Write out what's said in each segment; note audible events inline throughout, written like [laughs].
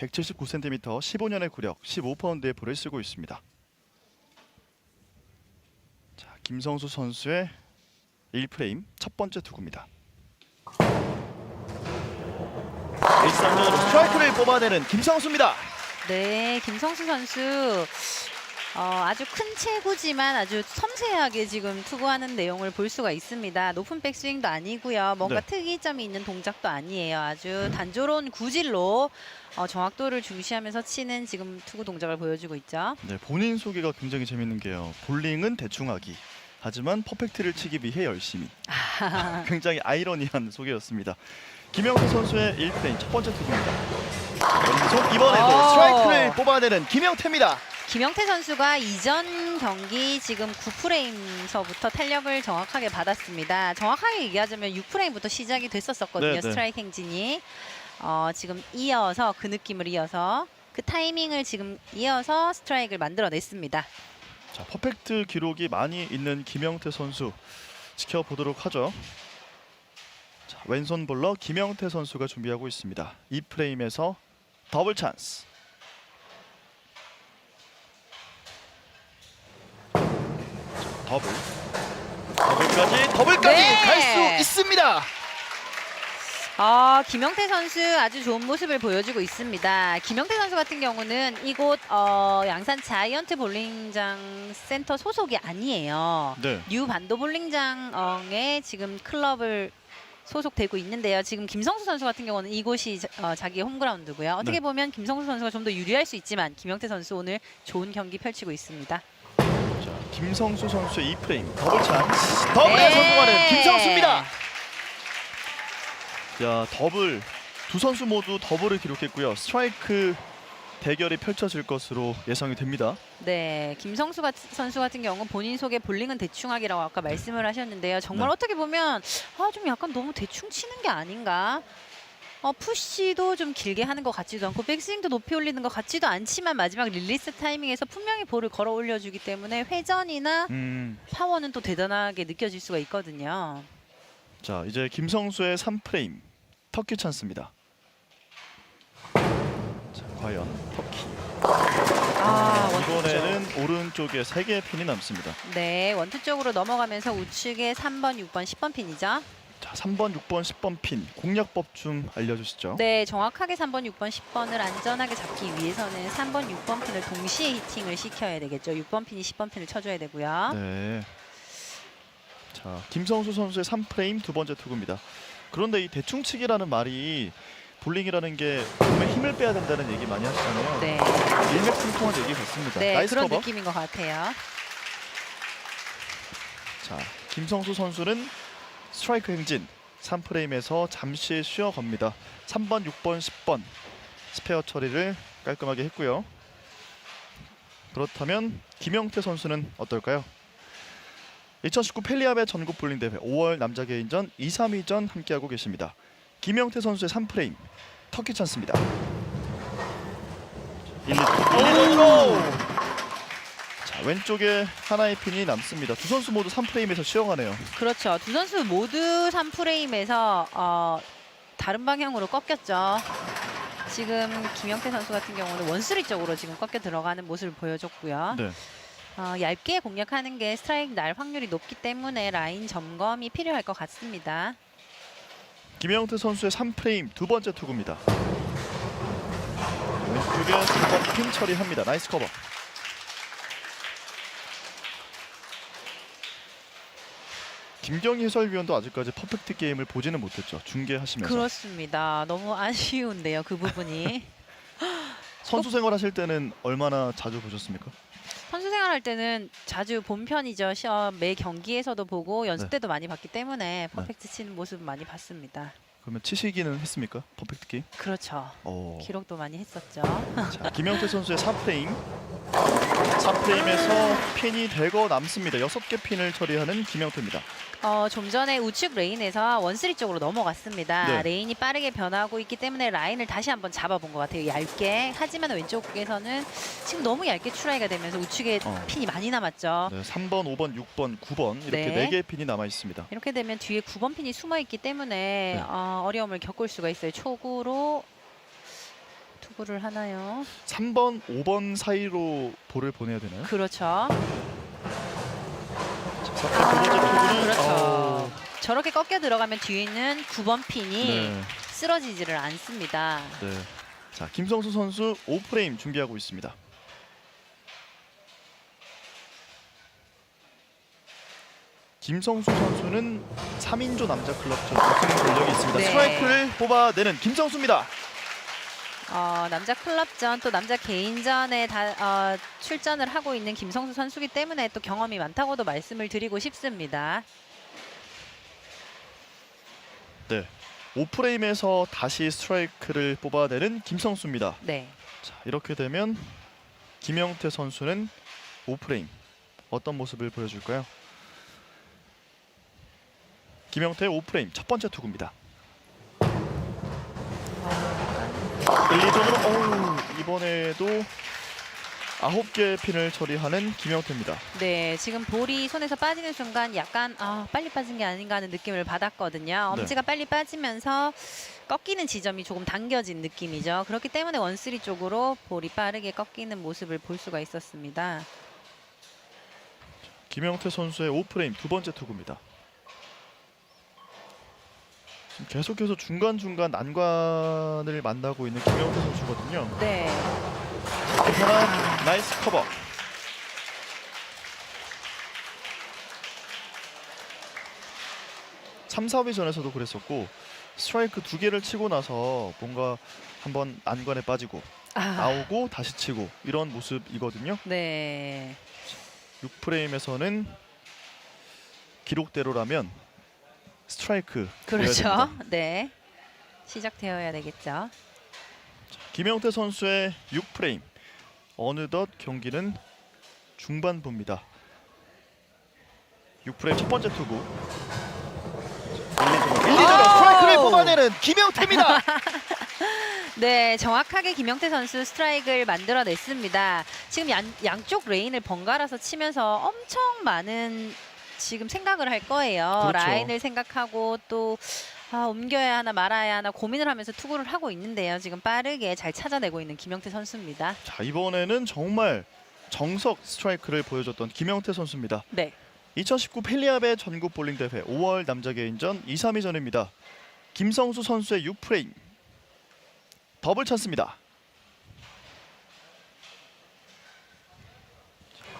179cm, 15년의 구력, 15파운드의 볼을 쓰고 있습니다. 자, 김성수 선수의 1프레임 첫 번째 투구입니다. 일상적으로 스트라이크를 뽑아내는 김성수입니다. 네, 김성수 선수 어, 아주 큰 체구지만 아주 섬세하게 지금 투구하는 내용을 볼 수가 있습니다. 높은 백스윙도 아니고요. 뭔가 네. 특이점이 있는 동작도 아니에요. 아주 단조로운 구질로 어, 정확도를 중시하면서 치는 지금 투구 동작을 보여주고 있죠. 네, 본인 소개가 굉장히 재밌는 게요. 볼링은 대충 하기. 하지만 퍼펙트를 치기 위해 열심히. [laughs] 굉장히 아이러니한 소개였습니다. 김영수 선수의 1프레임 첫 번째 투구입니다. 왼손 이번에도 오. 스트라이크를 뽑아내는 김영태입니다. 김영태 선수가 이전 경기 지금 9프레임서부터 탄력을 정확하게 받았습니다. 정확하게 얘기하자면 6프레임부터 시작이 됐었었거든요. 네, 네. 스트라이크 행진이. 어, 지금 이어서 그 느낌을 이어서 그 타이밍을 지금 이어서 스트라이크를 만들어냈습니다. 자, 퍼펙트 기록이 많이 있는 김영태 선수 지켜보도록 하죠. 자, 왼손 볼러 김영태 선수가 준비하고 있습니다. 이 프레임에서 더블 찬스. 더블. 더블까지 더블까지 네. 갈 수 있습니다. 아, 김영태 선수 아주 좋은 모습을 보여주고 있습니다. 김영태 선수 같은 경우는 이곳 어, 양산 자이언트 볼링장 센터 소속이 아니에요. 네. 뉴 반도 볼링장에 지금 클럽을 소속되고 있는데요. 지금 김성수 선수 같은 경우는 이곳이 자, 어, 자기 홈그라운드고요. 어떻게 네. 보면 김성수 선수가 좀 더 유리할 수 있지만 김영태 선수 오늘 좋은 경기 펼치고 있습니다. 자, 김성수 선수의 이 프레임 더블 찬스. 더블에 네. 성공하는 김성수입니다. 자 더블 두 선수 모두 더블을 기록했고요. 스트라이크 대결이 펼쳐질 것으로 예상이 됩니다. 네, 김성수 같- 선수 같은 경우는 본인 소개 볼링은 대충하기라고 아까 말씀을 하셨는데요. 정말 네. 어떻게 보면 아, 좀 약간 너무 대충 치는 게 아닌가. 어, 푸시도 좀 길게 하는 것 같지도 않고 백스윙도 높이 올리는 것 같지도 않지만 마지막 릴리스 타이밍에서 분명히 볼을 걸어 올려주기 때문에 회전이나 음, 파워는 또 대단하게 느껴질 수가 있거든요. 자 이제 김성수의 3프레임 터키 찬스입니다. 자 과연 터키 아. 이번에는 오른쪽에 3개의 핀이 남습니다. 네, 원투 쪽으로 넘어가면서 우측에 3번, 6번, 10번 핀이죠. 자 3번, 6번, 10번 핀 공략법 좀 알려주시죠. 네, 정확하게 3번, 6번, 10번을 안전하게 잡기 위해서는 3번, 6번 핀을 동시에 히팅을 시켜야 되겠죠. 6번 핀이 10번 핀을 쳐줘야 되고요. 네. 자, 김성수 선수의 3프레임 두 번째 투구입니다. 그런데 이 대충치기라는 말이 볼링이라는 게 몸에 힘을 빼야 된다는 얘기 많이 하시잖아요. 네, 일맥상통한 얘기 같습니다. 네 나이스 그런 커버. 느낌인 것 같아요. 자, 김성수 선수는 스트라이크 행진 3프레임에서 잠시 쉬어갑니다. 3번, 6번, 10번 스페어 처리를 깔끔하게 했고요. 그렇다면 김영태 선수는 어떨까요? 2019 펠리아베 전국 볼링 대회 5월 남자 개인전 2, 3위전 함께하고 계십니다. 김영태 선수의 3프레임 터키 찬스입니다. 1, 2, 1, 자 왼쪽에 하나의 핀이 남습니다. 두 선수 모두 3프레임에서 쉬어가네요. 그렇죠. 두 선수 모두 3프레임에서 어, 다른 방향으로 꺾였죠. 지금 김영태 선수 같은 경우는 원쓰리 쪽으로 지금 꺾여 들어가는 모습을 보여줬고요. 네. 어, 얇게 공략하는 게 스트라이크 날 확률이 높기 때문에 라인 점검이 필요할 것 같습니다. 김영태 선수의 3프레임 두 번째 투구입니다. 왼쪽에 3번 핀 처리합니다. 나이스 커버. 김경희 해설위원도 아직까지 퍼펙트 게임을 보지는 못했죠. 중계하시면서. 그렇습니다. 너무 아쉬운데요, 그 부분이. [laughs] 선수 생활하실 때는 얼마나 자주 보셨습니까? 선수 생활할 때는 자주 본 편이죠. 시험 매 경기에서도 보고 연습 네. 때도 많이 봤기 때문에 네. 퍼펙트 치는 모습 많이 봤습니다. 그러면 치시기는 했습니까? 퍼펙트 게임? 그렇죠. 오. 기록도 많이 했었죠. 자, 김영태 선수의 [laughs] 3페인. 3프레임에서 핀이 대거 남습니다. 여섯 개 핀을 처리하는 김영태입니다. 어, 좀 전에 우측 레인에서 원스리 쪽으로 넘어갔습니다. 네. 레인이 빠르게 변하고 있기 때문에 라인을 다시 한번 잡아본 것 같아요. 얇게. 하지만 왼쪽에서는 지금 너무 얇게 추라이가 되면서 우측에 어. 핀이 많이 남았죠. 네, 3번, 5번, 6번, 9번 이렇게 네. 4개의 핀이 남아 있습니다. 이렇게 되면 뒤에 9번 핀이 숨어 있기 때문에 네. 어, 어려움을 겪을 수가 있어요. 초구로 투구를 하나요? 3번, 5번 사이로 볼을 보내야 되나요? 그렇죠. 자, 사건 두 번째 투구는 그렇죠. 어, 저렇게 꺾여 들어가면 뒤에 있는 9번 핀이 네, 쓰러지지를 않습니다. 네. 자, 김성수 선수 5프레임 준비하고 있습니다. 김성수 선수는 3인조 남자 클럽전 우승 전력이 있습니다. 네. 스트라이크를 뽑아내는 김성수입니다. 어, 남자 클럽전 또 남자 개인전에 다, 어, 출전을 하고 있는 김성수 선수기 때문에 또 경험이 많다고도 말씀을 드리고 싶습니다. 5프레임에서 다시 스트라이크를 뽑아내는 김성수입니다. 네. 자, 이렇게 되면 김영태 선수는 5프레임 어떤 모습을 보여줄까요? 김영태 5프레임 첫 번째 투구입니다. 1, 2점으로 어우, 이번에도 9개의 핀을 처리하는 김영태입니다. 네, 지금 볼이 손에서 빠지는 순간 약간 아, 빨리 빠진 게 아닌가 하는 느낌을 받았거든요. 네. 엄지가 빨리 빠지면서 꺾이는 지점이 조금 당겨진 느낌이죠. 그렇기 때문에 원쓰리 쪽으로 볼이 빠르게 꺾이는 모습을 볼 수가 있었습니다. 김영태 선수의 5프레임 두 번째 투구입니다. 계속해서 중간중간 난관을 만나고 있는 김영태 선수거든요. 네. 하나 나이스 커버. 삼 4위 전에서도 그랬었고 스트라이크 두 개를 치고 나서 뭔가 한번 난관에 빠지고 아, 나오고 다시 치고 이런 모습이거든요. 네. 6프레임에서는 기록대로라면 스트라이크 그렇죠. 네. 시작되어야 되겠죠. 김영태 선수의 6프레임 어느덧 경기는 중반부입니다. 6프레임 첫 번째 투구 1, 2점 1, 2점 스트라이크를 오! 뽑아내는 김영태입니다. [laughs] 네, 정확하게 김영태 선수 스트라이크를 만들어냈습니다. 지금 양, 양쪽 레인을 번갈아서 치면서 엄청 많은 지금 생각을 할 거예요. 그렇죠. 라인을 생각하고 또 아, 옮겨야 하나 말아야 하나 고민을 하면서 투구를 하고 있는데요. 지금 빠르게 잘 찾아내고 있는 김영태 선수입니다. 자 이번에는 정말 정석 스트라이크를 보여줬던 김영태 선수입니다. 네. 2019 펠리아베 전국 볼링 대회 5월 남자 개인전 2, 3위전입니다. 김성수 선수의 6프레임 더블 찬스입니다.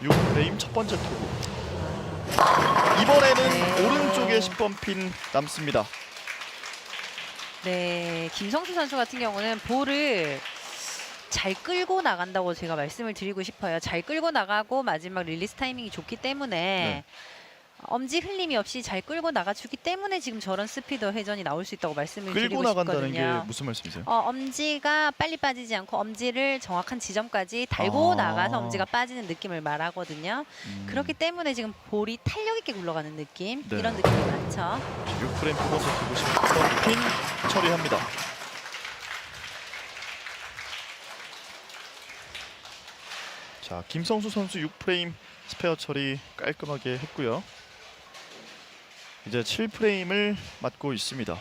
6프레임 첫 번째 투구. 이번에는 네. 오른쪽에 10번 핀 남습니다. 네, 김성수 선수 같은 경우는 볼을 잘 끌고 나간다고 제가 말씀을 드리고 싶어요. 잘 끌고 나가고 마지막 릴리스 타이밍이 좋기 때문에 네. 엄지 흘림이 없이 잘 끌고 나가주기 때문에 지금 저런 스피드 회전이 나올 수 있다고 말씀을 끌고 드리고 나간다는 싶거든요. 게 무슨 말씀이세요? 어, 엄지가 빨리 빠지지 않고 엄지를 정확한 지점까지 달고 아. 나가서 엄지가 빠지는 느낌을 말하거든요. 음, 그렇기 때문에 지금 볼이 탄력 있게 굴러가는 느낌 네. 이런 느낌이 많죠. 6프레임 두 번째 투구 10번 핀 처리합니다. 자 김성수 선수 6프레임 스페어 처리 깔끔하게 했고요. 이제 7프레임을 맞고 있습니다.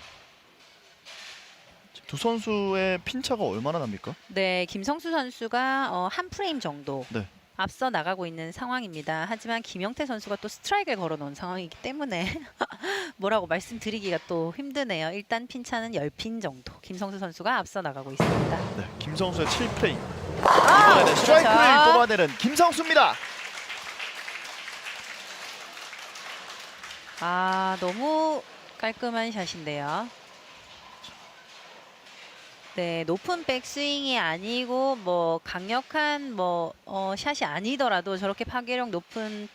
두 선수의 핀차가 얼마나 납니까? 네, 김성수 선수가 어, 한 프레임 정도 네. 앞서 나가고 있는 상황입니다. 하지만 김영태 선수가 또 스트라이크를 걸어놓은 상황이기 때문에 [laughs] 뭐라고 말씀드리기가 또 힘드네요. 일단 핀차는 10핀 정도. 김성수 선수가 앞서 나가고 있습니다. 네, 김성수의 7프레임 아, 이번에는 스트라이크를 그렇죠. 뽑아내는 김성수입니다. 아, 너무 깔끔한 샷인데요. 네, 높은 백스윙이 아니고 뭐 강력한 뭐 어, 샷이 아니더라도 저렇게 파괴력 높은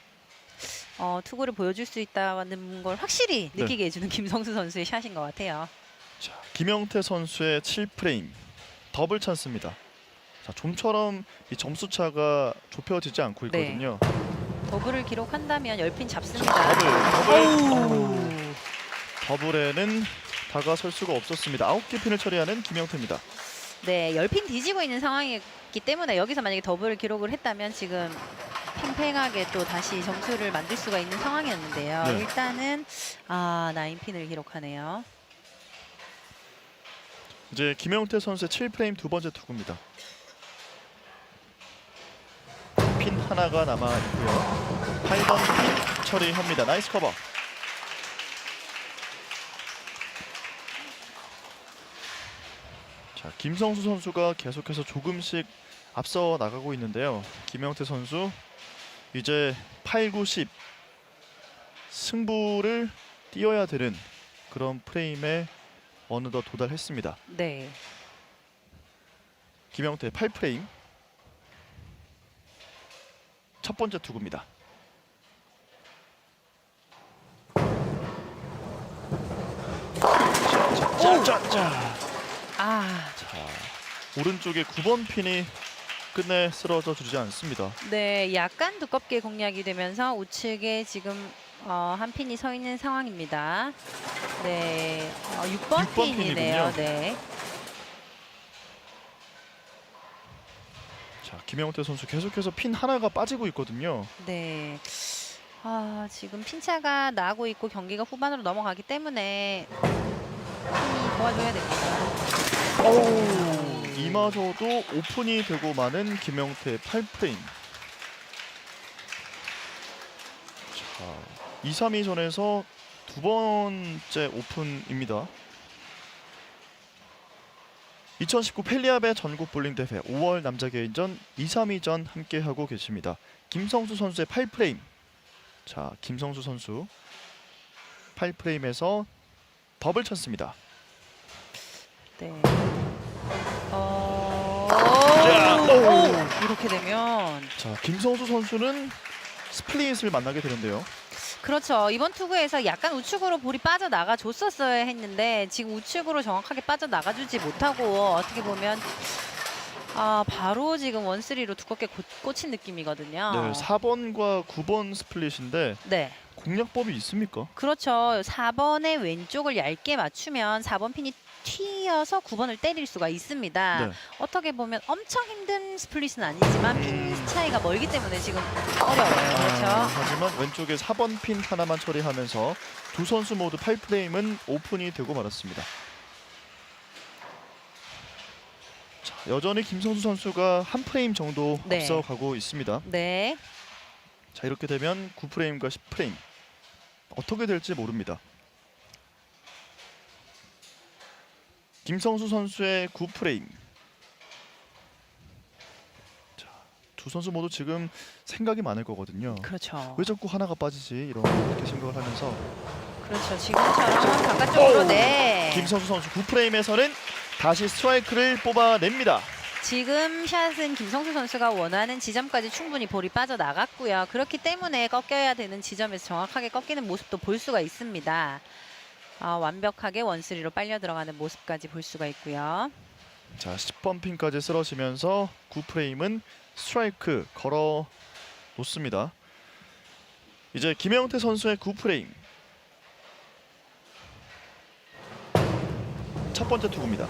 어, 투구를 보여줄 수 있다는 걸 확실히 네. 느끼게 해주는 김성수 선수의 샷인 것 같아요. 자, 김영태 선수의 7프레임 더블 찬스입니다. 자, 좀처럼 이 점수 차가 좁혀지지 않고 네. 있거든요. 더블을 기록한다면 10핀 잡습니다. 더블, 더블. 더블에는 다가설 수가 없었습니다. 아홉 개 핀을 처리하는 김영태입니다. 네, 10핀 뒤지고 있는 상황이기 때문에 여기서 만약에 더블을 기록을 했다면 지금 팽팽하게 또 다시 점수를 만들 수가 있는 상황이었는데요. 네. 일단은 아, 9핀을 기록하네요. 이제 김영태 선수의 7프레임 두 번째 투구입니다. 핀 하나가 남아 있고요. 8번 핀 처리합니다. 나이스 커버. 자, 김성수 선수가 계속해서 조금씩 앞서 나가고 있는데요. 김영태 선수 이제 8, 9, 10 승부를 띄어야 되는 그런 프레임에 어느덧 도달했습니다. 네. 김영태 8프레임 첫 번째 투구입니다. 자자자 아, 자, 오른쪽에 9번 핀이 끝내 쓰러져 주지 않습니다. 네, 약간 두껍게 공략이 되면서 우측에 지금 어, 한 핀이 서 있는 상황입니다. 네, 어, 6번, 육번 핀이네요. 핀이군요. 네, 자, 김영태 선수 계속해서 핀 하나가 빠지고 있거든요. 네. 아, 지금 핀차가 나고 있고 경기가 후반으로 넘어가기 때문에 핀이 도와줘야 됩니다. 이마저도 오픈이 되고 마는 김영태 8프레임. 자, 2, 3위전에서 두 번째 오픈입니다. 2019 펠리아베 전국 볼링 대회 5월 남자 개인전 2, 3위전 함께 하고 계십니다. 김성수 선수의 8프레임. 자, 김성수 선수 8프레임에서 더블 찬스입니다. 네. 어... 자, 오! 오! 이렇게 되면 자, 김성수 선수는 스플릿을 만나게 되는데요. 그렇죠. 이번 투구에서 약간 우측으로 볼이 빠져나가 줬었어야 했는데 지금 우측으로 정확하게 빠져나가주지 못하고 어떻게 보면 아 바로 지금 원쓰리로 두껍게 고- 꽂힌 느낌이거든요. 네, 4번과 9번 스플릿인데 네. 공략법이 있습니까? 그렇죠. 4번의 왼쪽을 얇게 맞추면 4번 핀이 튀어서 9번을 때릴 수가 있습니다. 네. 어떻게 보면 엄청 힘든 스플릿은 아니지만 핀 차이가 멀기 때문에 지금 어려워요. 그렇죠. 아, 하지만 왼쪽에 4번 핀 하나만 처리하면서 두 선수 모두 8프레임은 오픈이 되고 말았습니다. 자, 여전히 김성수 선수가 한 프레임 정도 네. 앞서가고 있습니다. 네. 자, 이렇게 되면 9프레임과 10프레임 어떻게 될지 모릅니다. 김성수 선수의 9프레임. 자, 두 선수 모두 지금 생각이 많을 거거든요. 그렇죠. 왜 자꾸 하나가 빠지지 이렇게 생각을 하면서 그렇죠. 지금처럼 바깥쪽으로 오! 네. 김성수 선수 9프레임에서는 다시 스트라이크를 뽑아냅니다. 지금 샷은 김성수 선수가 원하는 지점까지 충분히 볼이 빠져나갔고요. 그렇기 때문에 꺾여야 되는 지점에서 정확하게 꺾이는 모습도 볼 수가 있습니다. 아, 완벽하게 원스리로 빨려 들어가는 모습까지 볼 수가 있고요. 자, 10번 핀까지 쓰러지면서 9프레임은 스트라이크 걸어 놓습니다. 이제 김영태 선수의 9프레임. 첫 번째 투구입니다.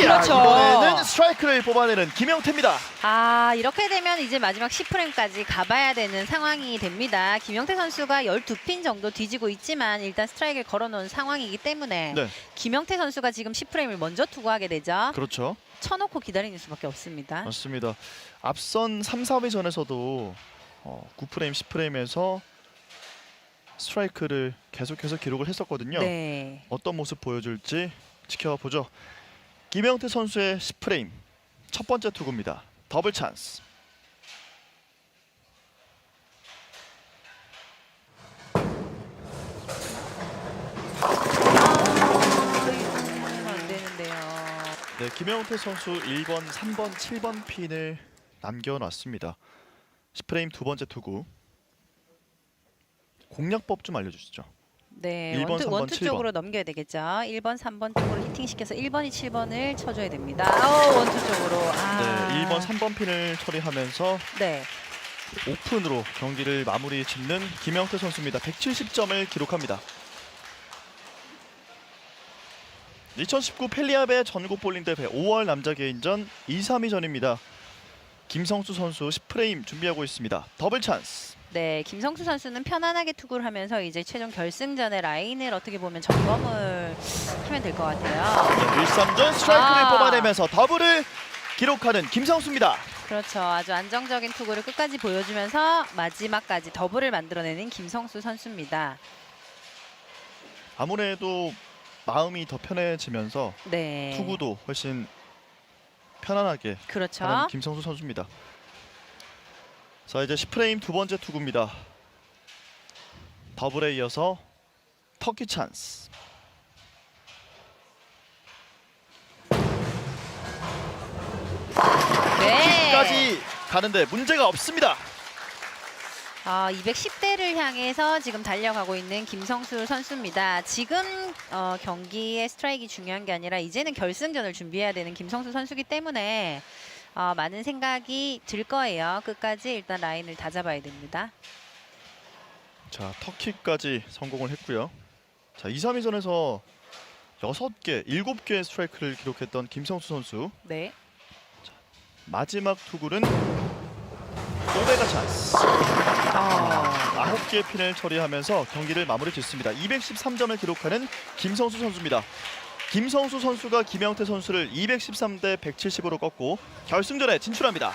이야, 그렇죠. 이번에는 스트라이크를 뽑아내는 김영태입니다. 아 이렇게 되면 이제 마지막 10프레임까지 가봐야 되는 상황이 됩니다. 김영태 선수가 12핀 정도 뒤지고 있지만 일단 스트라이크를 걸어놓은 상황이기 때문에 네, 김영태 선수가 지금 10프레임을 먼저 투구하게 되죠. 그렇죠. 쳐놓고 기다리는 수밖에 없습니다. 맞습니다. 앞선 3, 4회전에서도 어, 9프레임, 10프레임에서 스트라이크를 계속해서 기록을 했었거든요. 네. 어떤 모습 보여줄지 지켜보죠. 김영태 선수의 10프레임 첫 번째 투구입니다. 더블 찬스. 네, 김영태 선수 1번, 3번, 7번 핀을 남겨놨습니다. 10프레임 두 번째 투구. 공략법 좀 알려주시죠. 네, 일 번, 원투, 삼 번, 원투 칠 번. 쪽으로 넘겨야 되겠죠. 1번, 3번 쪽으로 히팅시켜서 1번이 7번을 쳐줘야 됩니다. 어, 원투 쪽으로. 아. 네, 1번, 3번 핀을 처리하면서 네. 오픈으로 경기를 마무리 짓는 김영태 선수입니다. 170점을 기록합니다. 2019 펠리아베 전국 볼링 대회 5월 남자 개인전 2, 3위전입니다. 김성수 선수 10프레임 준비하고 있습니다. 더블 찬스. 네, 김성수 선수는 편안하게 투구를 하면서 이제 최종 결승전의 라인을 어떻게 보면 점검을 하면 될 것 같아요. 1삼전 스트라이크를 아. 뽑아내면서 더블을 기록하는 김성수입니다. 그렇죠. 아주 안정적인 투구를 끝까지 보여주면서 마지막까지 더블을 만들어내는 김성수 선수입니다. 아무래도 마음이 더 편해지면서 네. 투구도 훨씬 편안하게 그렇죠. 하는 김성수 선수입니다. 자 이제 10프레임 두 번째 투구입니다. 더블에 이어서 터키 찬스. 네. 까지 가는데 문제가 없습니다. 아, 210대를 향해서 지금 달려가고 있는 김성수 선수입니다. 지금 어, 경기의 스트라이크 중요한 게 아니라 이제는 결승전을 준비해야 되는 김성수 선수기 때문에 어, 많은 생각이 들 거예요. 끝까지 일단 라인을 다 잡아야 됩니다. 자 터키까지 성공을 했고요. 자 2, 3위전에서 6개, 7개의 스트라이크를 기록했던 김성수 선수 네. 마지막 투구는 오베가 찬스. 어, 9개의 핀을 처리하면서 경기를 마무리 짓습니다. 213점을 기록하는 김성수 선수입니다. 김성수 선수가 김영태 선수를 213대 170으로 꺾고 결승전에 진출합니다.